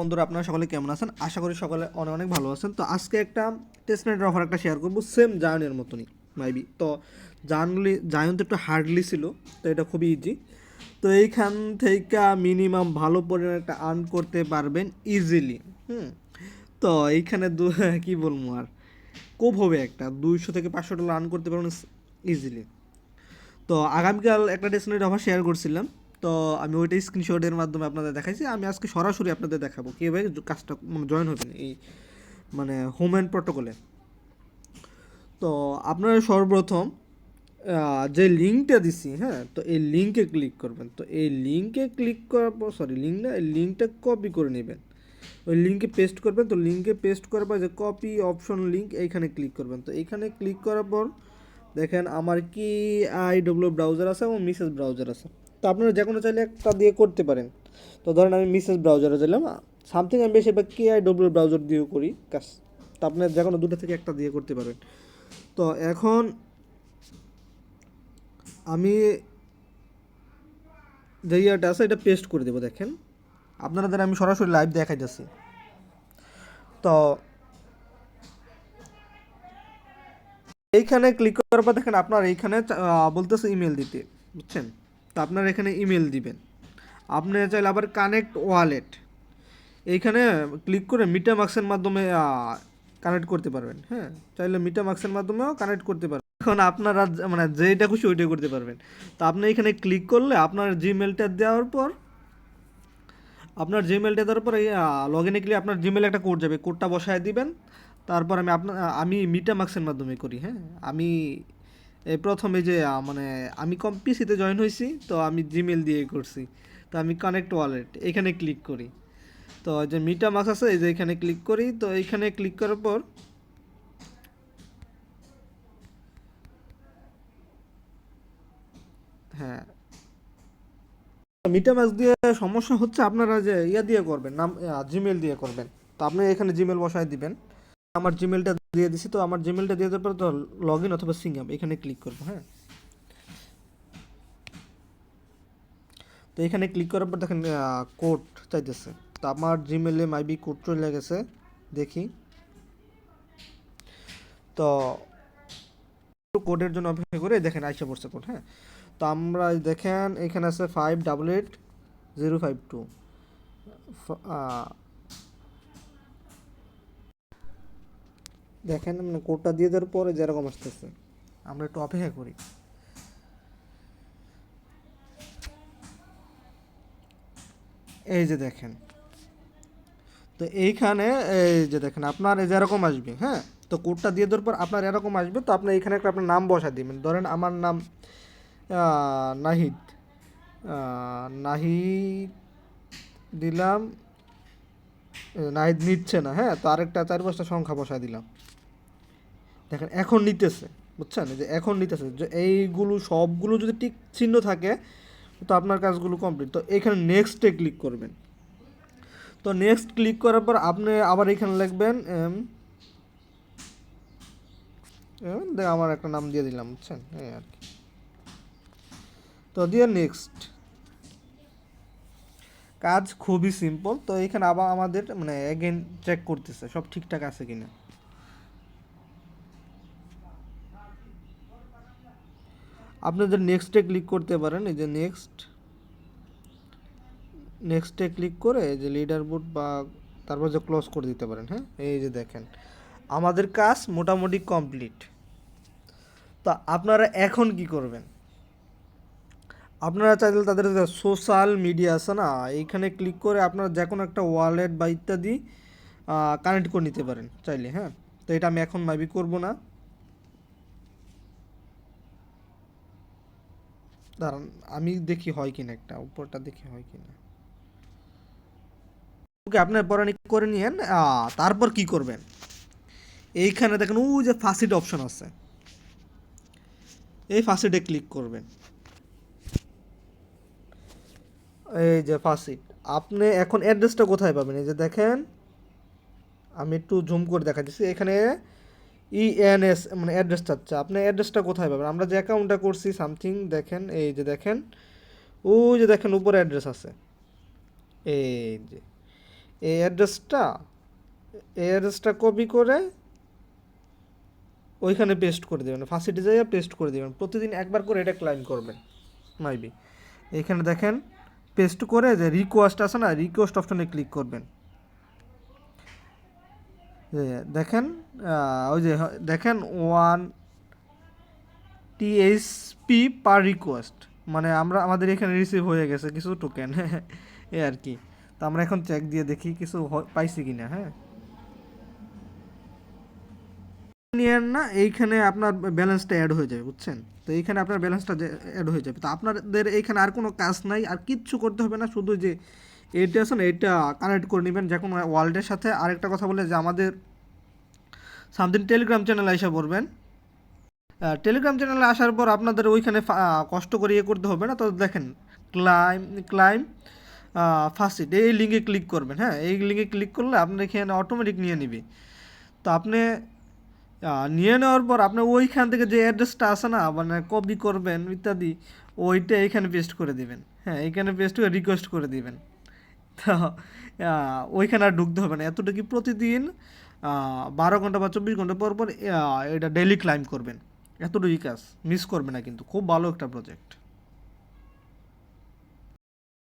বন্ধুরা, আপনারা সকলে কেমন আছেন? আশা করি সকলে অনেক অনেক ভালো আছেন। তো আজকে একটা টেস্টনেটের অফার একটা শেয়ার করব সেম জায়নের মতনই মাইবি তো জানলি জায়ন তো একটু হার্ডলি ছিল, তো এটা খুবই ইজি তো এইখান থেকে মিনিমাম ভালো পরিমাণে একটা আর্ন করতে পারবেন ইজিলি হুম? তো এইখানে দু, কী বলব আর? কোপ হবে একটা, দুইশো থেকে পাঁচশো ডলার আর্ন করতে পারবেন ইজিলি তো আগামীকাল একটা ডেস্টিনেট অফার শেয়ার করছিলাম। তো আমি ওইটা স্ক্রিনশটের মাধ্যমে আপনাদের দেখাইছি। আমি আজকে সরাসরি আপনাদের দেখাবো কীভাবে কাজটা মানে জয়েন হবেন এই মানে হোম অ্যান্ড প্রোটোকলে তো আপনারা সর্বপ্রথম যে লিঙ্কটা দিছি হ্যাঁ তো এই লিঙ্কে ক্লিক করবেন। তো এই লিঙ্কে ক্লিক করার পর সরি লিঙ্ক না, এই লিঙ্কটা কপি করে নেবেন। ওই লিঙ্কে পেস্ট করবেন, তো লিঙ্কে পেস্ট করার পর যে কপি অপশন লিঙ্ক এইখানে ক্লিক করবেন। তো এইখানে ক্লিক করার পর দেখেন, আমার কি আই ডব্লিউ ব্রাউজার আছে এবং মিসেস ব্রাউজার আছে। তো আপনারা যে কোনো চাইলে একটা দিয়ে করতে পারেন। তো ধরেন আমি মিসেস ব্রাউজারে চাইলাম সামথিং আমি বেশিরভাগ কে আই ডব্লিউ ব্রাউজার দিয়েও করি কাজ তো আপনার যে কোনো দুটো থেকে একটা দিয়ে করতে পারবেন তো এখন আমি যে ইয়েটা আছে, এটা পেস্ট করে দেবো, দেখেন। আপনাদের আমি সরাসরি লাইভ দেখাই যাচ্ছি তো এইখানে ক্লিক করার পর দেখেন আপনার এইখানে বলতেছে ইমেল দিতে, বুঝছেন? তো আপনার এখানে ইমেল দিবেন। আপনি চাইলে আবার কানেক্ট ওয়ালেট এইখানে ক্লিক করে মিটামাক্সের মাধ্যমে কানেক্ট করতে পারবেন হ্যাঁ? চাইলে মিটামাক্সের মাধ্যমেও কানেক্ট করতে পারবেন। এখন আপনারা মানে যেইটা খুশি ওইটাই করতে পারবেন। তো আপনি এখানে ক্লিক করলে আপনার জিমেলটা দেওয়ার পর, আপনার জিমেলটা দেওয়ার পরে লগ ইনে ক্লিক আপনার জিমেলে একটা কোড যাবে। কোডটা বসায় দিবেন। তারপর আমি আপনার আমি মিটামাক্সের মাধ্যমে করি হ্যাঁ? আমি প্রথমে যে মানে আমি কম পিসিতে জয়েন হয়েছি তো আমি জিমেল দিয়ে করছি। তো আমি কানেক্ট ওয়ালেট এখানে ক্লিক করি। তো যে মিটা মিটামাক্স আছে, এই যে এখানে ক্লিক করি। তো এইখানে ক্লিক করার পর হ্যাঁ। মিটামাক্স দিয়ে সমস্যা হচ্ছে আপনারা যে ইয়া দিয়ে করবেন, নাম জিমেল দিয়ে করবেন। তো আপনি এখানে জিমেল বসায় দিবেন। আমার জিমেলটা দিয়ে দিছি, তো আমার জিমেলটা দিয়ে দেওয়ার পর তো লগ ইন অথবা সিং আপ এখানে ক্লিক করব হ্যাঁ? তো এখানে ক্লিক করার পর দেখেন কোড চাইতেছে। তো আমার জিমেলে মাইবি কোড চলে গেছে, দেখি। তো কোডের জন্য অপেক্ষা করে দেখেন আইসা পড়ছে কোড হ্যাঁ? তো আমরা দেখেন এখানে আছে five double eight zero five two দেখেন মানে কোডটা দিয়ে দেওয়ার পরে যেরকম আসতেছে। আমরা একটু অপেক্ষা করি। এই যে দেখেন, তো এইখানে, এই যে দেখেন, আপনার এই যেরকম আসবে হ্যাঁ? তো কোডটা দিয়ে দেওয়ার পর আপনার এরকম আসবে, তো আপনি এখানে একটা আপনার নাম বসা দিবেন। ধরেন আমার নাম নাহিদ। নাহিদ দিলাম নাহিদ নিচ্ছে না হ্যাঁ? তো আরেকটা চার পাঁচটা সংখ্যা বসা দিলাম। দেখেন, এখন নিতেছে, বুঝছেন? যে এখন নিতেছে, যে এইগুলো সবগুলো যদি টিক চিহ্ন থাকে, তো আপনার কাজগুলো কমপ্লিট তো এখানে নেক্সটে ক্লিক করবেন। তো নেক্সট ক্লিক করার পর আপনি আবার এখানে লিখবেন দেখ আমার একটা নাম দিয়ে দিলাম, বুঝছেন? এই আর কি। তো দিয়ে নেক্সট কাজ খুবই সিম্পল তো এখানে আবার আমাদের মানে এগেন চেক করতেছে, সব ঠিকঠাক আছে কিনা। আপনাদের নেক্সটে ক্লিক করতে পারেন, এই যে নেক্সট নেক্সটে ক্লিক করে এই যে লিডার বোর্ড বা তারপর যে ক্লোজ করে দিতে পারেন হ্যাঁ? এই যে দেখেন, আমাদের কাজ মোটামুটি কমপ্লিট তো আপনারা এখন কি করবেন? আপনারা চাইলে তাদের সোশ্যাল মিডিয়া আছে না, এইখানে ক্লিক করে আপনারা যে কোনো একটা ওয়ালেট বা ইত্যাদি কানেক্ট করে নিতে পারেন চাইলে হ্যাঁ? তো এটা আমি এখন মাইবি করব না। দাঁড়ান, আমি দেখি হয় কিনা একটা, উপরটা দেখি হয় কিনা। ওকে, আপনার পরে করে নিয়েন তারপর কি করবেন? এইখানে দেখেন, ওই যে ফাসিড অপশন আছে। এই ফাসিডে ক্লিক করবেন। এই যে ফাসিড আপনি এখন অ্যাড্রেসটা কোথায় পাবেন? এই যে দেখেন, আমি একটু জুম করে দেখা দিচ্ছি এখানে ইএনএস মানে অ্যাড্রেস চাচ্ছে আপনি অ্যাড্রেসটা কোথায় পাবেন? আমরা যে অ্যাকাউন্টটা করছি সামথিং দেখেন, এই যে দেখেন, ওই যে দেখেন, উপরে অ্যাড্রেস আছে। এই যে, এই অ্যাড্রেসটা এই অ্যাড্রেসটা কপি করে ওইখানে পেস্ট করে দেবেন। ফাঁসিটি যাইয়া পেস্ট করে দেবেন। প্রতিদিন একবার করে এটা ক্লাইম করবেন। মাইবি এখানে দেখেন পেস্ট করে যে রিকোয়েস্ট আছে না রিকোয়েস্ট অপশনে ক্লিক করবেন। দেখেন ওই যে দেখেন ওয়ান টিএসপি পার রিকোয়েস্ট মানে আমরা, আমাদের এখানে রিসিভ হয়ে গেছে কিছু টোকেন এ আর কি। তো আমরা এখন চেক দিয়ে দেখি কিছু পাইছি কিনা হ্যাঁ। নিয়েন না, এইখানে আপনার ব্যালেন্সটা অ্যাড হয়ে যাবে, বুঝছেন? তো এইখানে আপনার ব্যালেন্সটা অ্যাড হয়ে যাবে। তো আপনাদের এইখানে আর কোনো কাজ নাই, আর কিচ্ছু করতে হবে না, শুধু যে এইটা আছে না এটা কানেক্ট করে নেবেন যে কোনো ওয়ার্ল্ডের সাথে। আরেকটা কথা বলে যে আমাদের সামথিং টেলিগ্রাম চ্যানেলে এসে পড়বেন। টেলিগ্রাম চ্যানেলে আসার পর আপনাদের ওইখানে কষ্ট করে ইয়ে করতে হবে না? তো দেখেন ক্লাইম ক্লাইম ফার্স্ট এই লিঙ্কে ক্লিক করবেন হ্যাঁ? এই লিঙ্কে ক্লিক করলে আপনার এখানে অটোমেটিক নিয়ে নিবে। তো আপনি নিয়ে নেওয়ার পর আপনি ওইখান থেকে যে অ্যাড্রেসটা আছে না মানে কপি করবেন ইত্যাদি, ওইটা এইখানে পেস্ট করে দিবেন। হ্যাঁ এইখানে পেস্ট করে রিকোয়েস্ট করে দিবেন। ওইখানে আর ঢুকতে হবে না। এতটুকু প্রতিদিন বারো ঘণ্টা বা চব্বিশ ঘণ্টা পর পর এটা ডেইলি ক্লাইম করবেন। এতটুকু কাজ মিস করবে না কিন্তু। খুব ভালো একটা প্রজেক্ট